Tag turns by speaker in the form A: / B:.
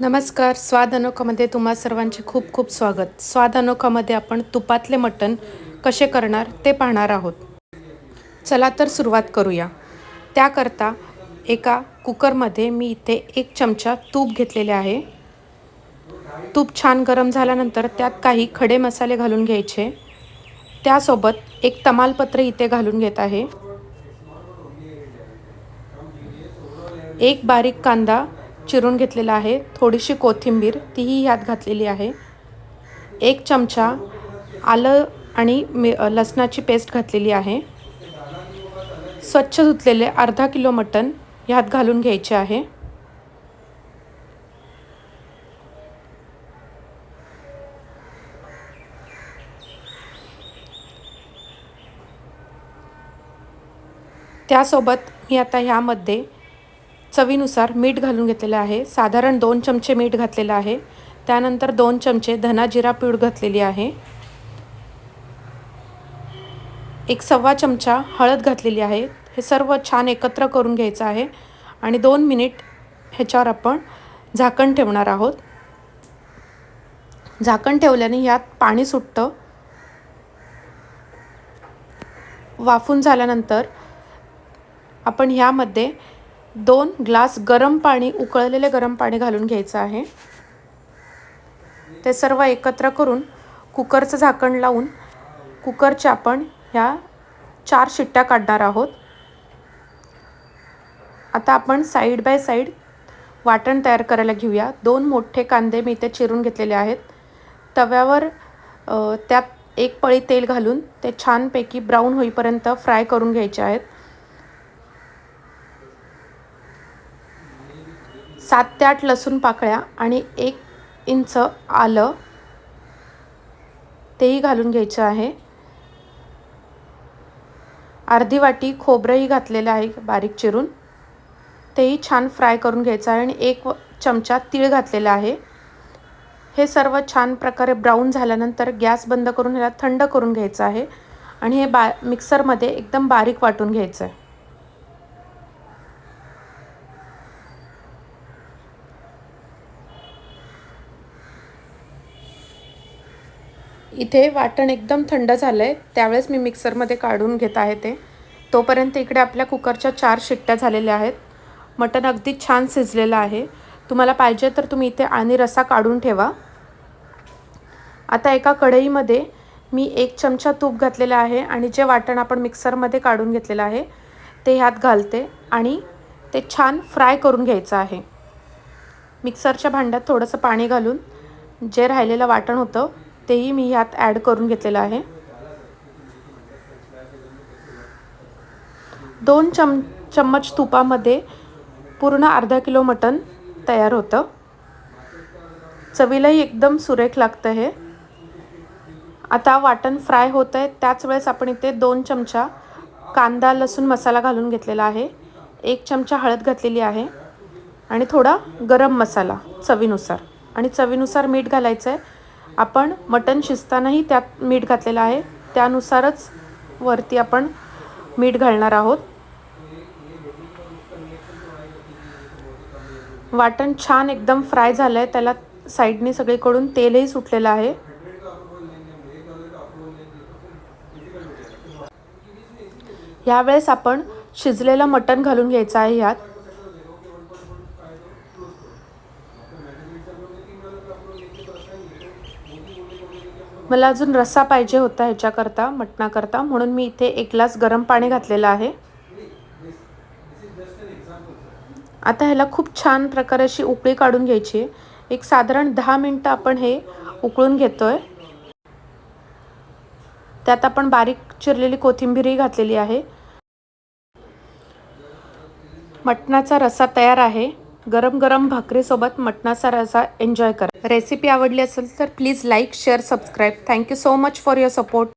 A: नमस्कार स्वाद अनोखामध्ये तुम्हा सर्वांचे खूप खूप स्वागत. स्वाद अनोखामध्ये आपण तुपातले मटण कसे करणार ते पाहणार आहोत. चला तर सुरुवात करूया. त्याकरता एका कुकरमध्ये मी इथे एक चमचा तूप घेतलेले आहे. तूप छान गरम झाल्यानंतर त्यात काही खडे मसाले घालून घ्यायचे. त्यासोबत एक तमालपत्र इथे घालून घेत आहे. एक बारीक कांदा चिरून घेतलेला आहे. थोडीशी कोथिंबीर तीही ह्यात घातलेली आहे. एक चमचा आलं आणि मि लसणाची पेस्ट घातलेली आहे. स्वच्छ धुतलेले अर्धा किलो मटण ह्यात घालून घ्यायचे आहे. त्यासोबत मी आता ह्यामध्ये चवीनुसार मीठ घालून घेतलेलं आहे. साधारण दोन चमचे मीठ घातलेलं आहे. त्यानंतर दोन चमचे धना जिरा पूड घातलेली आहे. एक सव्वा चमचा हळद घातलेली आहे. हे सर्व छान एकत्र करून घ्यायचं आहे. आणि दोन मिनिट ह्याच्यावर आपण झाकण ठेवणार आहोत. झाकण ठेवल्याने यात पाणी सुटतं. वाफून झाल्यानंतर आपण ह्यामध्ये दोन ग्लास गरम पाणी उकळलेले गरम पाणी घालून घ्यायचं आहे. ते सर्व एकत्र करून कुकरचं झाकण लावून कुकरच्या आपण ह्या चार शिट्ट्या काढणार आहोत. आता आपण साईड बाय साईड वाटण तयार करायला घेऊया. दोन मोठे कांदे मी इथे चिरून घेतलेले आहेत. तव्यावर त्यात एक पळी तेल घालून ते छानपैकी ब्राऊन होईपर्यंत फ्राय करून घ्यायचे आहेत. सात ते आठ लसूण पाकळ्या आणि एक इंच आलं तेही घालून घ्यायचं आहे. अर्धी वाटी खोबरंही घातलेलं आहे बारीक चिरून. तेही छान फ्राय करून घ्यायचं आहे आणि एक चमचा तीळ घातलेला आहे. हे सर्व छान प्रकारे ब्राऊन झाल्यानंतर गॅस बंद करून ह्याला थंड करून घ्यायचं आहे आणि हे बा मिक्सरमध्ये एकदम बारीक वाटून घ्यायचं आहे. इथे वाटण एकदम थंड झालं आहे त्यावेळेस मी मिक्सरमध्ये काढून घेत आहे ते. तोपर्यंत इकडे आपल्या कुकरच्या चार शिट्ट्या झालेल्या आहेत. मटण अगदी छान शिजलेलं आहे. तुम्हाला पाहिजे तर तुम्ही इथे आणि रसा काढून ठेवा. आता एका कढईमध्ये मी एक चमचा तूप घातलेला आहे आणि जे वाटण आपण मिक्सरमध्ये काढून घेतलेलं आहे ते ह्यात घालते आणि ते छान फ्राय करून घ्यायचं आहे. मिक्सरच्या भांड्यात थोडंसं पाणी घालून जे राहिलेलं वाटण होतं तेही मी ह्यात ॲड करून घेतलेलं आहे. दोन चम चम्मच तुपामध्ये पूर्ण अर्धा किलो मटण तयार होतं. चवीलाही एकदम सुरेख लागतं हे. आता वाटण फ्राय होतं आहे त्याच वेळेस आपण इथे दोन चमचा कांदा लसूण मसाला घालून घेतलेला आहे. एक चमचा हळद घातलेली आहे आणि थोडा गरम मसाला चवीनुसार. आणि चवीनुसार मीठ घालायचं आहे आपण मटण शिजतानाही त्यात मीठ घातलेलं आहे. त्यानुसारच वरती आपण मीठ घालणार आहोत. वाटण छान एकदम फ्राय झालं आहे त्याला साईडने सगळीकडून तेलही सुटलेलं आहे. ह्यावेळेस आपण शिजलेलं मटण घालून घ्यायचं आहे ह्यात. मला अजून रस्सा पाहिजे होता ह्याच्याकरता मटणाकरता म्हणून मी इथे एक ग्लास गरम पाणी घातलेलं आहे. आता ह्याला खूप छान प्रकारे अशी उकळी काढून घ्यायची एक साधारण दहा मिनटं आपण हे उकळून घेतो आहे त्यात आपण बारीक चिरलेली कोथिंबीरही घातलेली आहे. मटणाचा रस्सा तयार आहे. गरम गरम भाकरीसोबत मटणाचा रसा एन्जॉय करा. रेसिपी आवडली असेल तर please like share subscribe thank you so much for your support